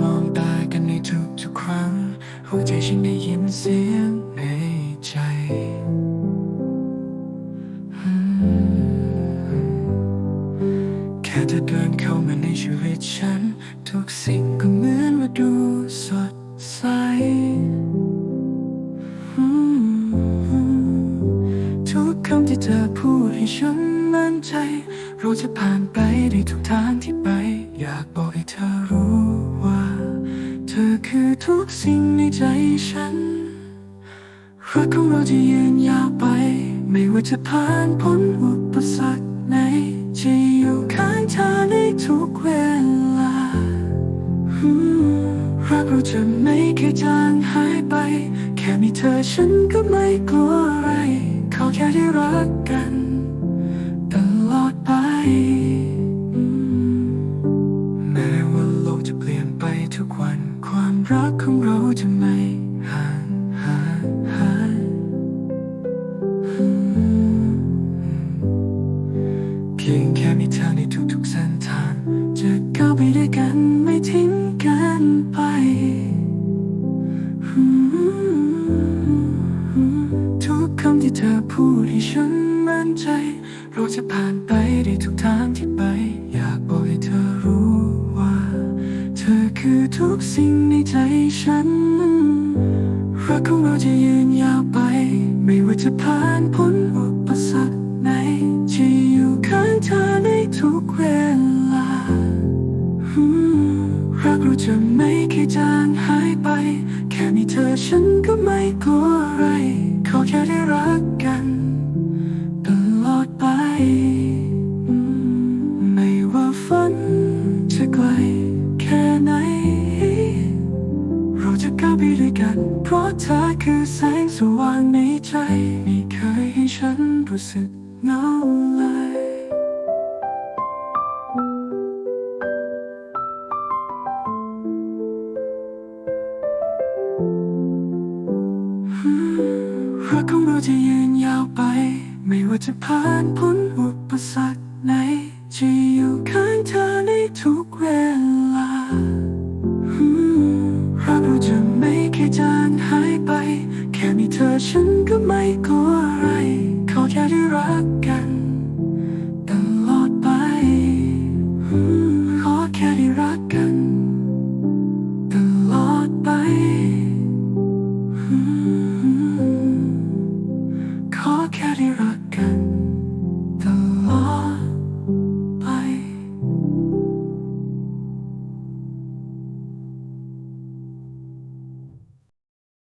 มองตากันในทุกๆครั้ง หัวใจฉันได้ยินเสียงในใจแค่เธอเดินเข้ามาในชีวิตฉัน ทุกสิ่งก็เหมือนว่าดูสดใสทุกคำที่เธอพูดให้ฉันมั่นใจ เราจะผ่านไปได้ทุกทางที่ไป อยากบอกให้เธอรู้ คือทุกสิ่งในใจฉัน รักของเราจะยืนยาวไป ไม่ว่าจะผ่านพ้นอุปสรรคไหนจะอยู่ข้างเธอในทุกเวลา รักเราจะไม่เคยจางหายไป แค่มีเธอฉันก็ไม่กลัวอะไร เขอแค่ได้รักกัน ตลอดไป รักของเราจะไม่ห่างหายหายเพียงแค่มีเธอในทุกๆเส้นทาง จะก้าวไปด้วยกันไม่ทิ้งกันไปทุกคำที่เธอพูดให้ฉันมั่นใจ เราจะผ่านไปได้ทุกทางที่ไป ฉัน รักของเราจะยืนยาวไป ไม่ว่าจะผ่านพ้นอุปสรรคไหนจะอยู่ข้างเธอในทุกเวลา รักเราจะไม่เคยจางหายไป แค่มีเธอฉันก็ไม่กลัวอะไร จะก้าวไปด้วยกัน เพราะเธอคือแสงสว่างในใจ ไม่เคยให้ฉันรู้สึกเหงาเลยรักของเราจะยืนยาวไป ไม่ว่าจะผ่านพ้นอุปสรรคไหนจะอยู่ข้าง เคยจางหายไป แค่มีเธอฉันก็ไม่กลัวอะไร ขอแค่ได้รักกัน ตลอดไป ขอแค่ได้รักกัน ตลอดไป ขอแค่ได้รักกัน